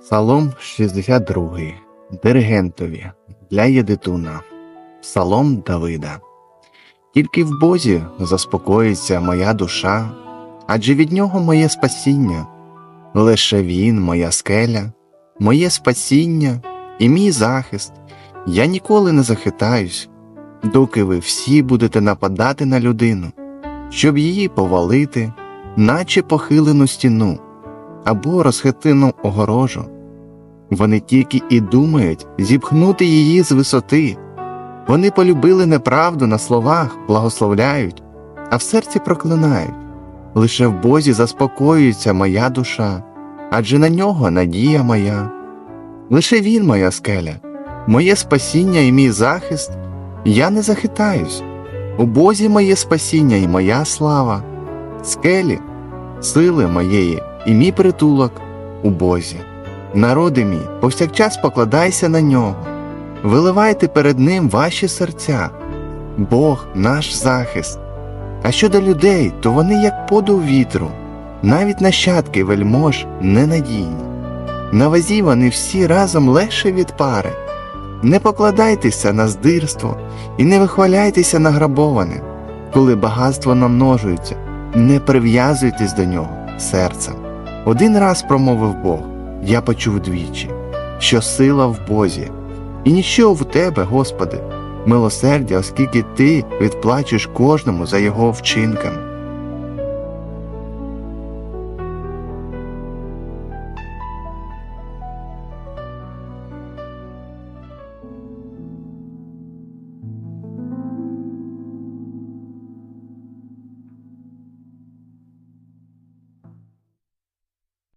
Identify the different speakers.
Speaker 1: Псалом 62. Диригентові для Єдитуна. Псалом Давида. Тільки в Бозі заспокоїться моя душа, адже від нього моє спасіння. Лише він, моя скеля, моє спасіння і мій захист. Я ніколи не захитаюсь, доки ви всі будете нападати на людину, щоб її повалити, наче похилену стіну або розхитину огорожу. Вони тільки і думають зіпхнути її з висоти. Вони полюбили неправду на словах, благословляють, а в серці проклинають. Лише в Бозі заспокоюється моя душа, адже на нього надія моя. Лише він моя скеля, моє спасіння і мій захист, я не захитаюсь. У Бозі моє спасіння і моя слава, скелі, сили моєї і мій притулок у Бозі. Народи мій, повсякчас покладайся на нього, виливайте перед ним ваші серця, Бог наш захист. А щодо людей, то вони як подув вітру, навіть нащадки вельмож ненадійні. На вазі вони всі разом легше від пари. Не покладайтеся на здирство і не вихваляйтеся на грабоване, коли багатство намножується, не прив'язуйтесь до нього серцем. Один раз промовив Бог, я почув двічі, що сила в Бозі, і ніщо в тебе, Господи, милосердя, оскільки ти відплачеш кожному за його вчинками.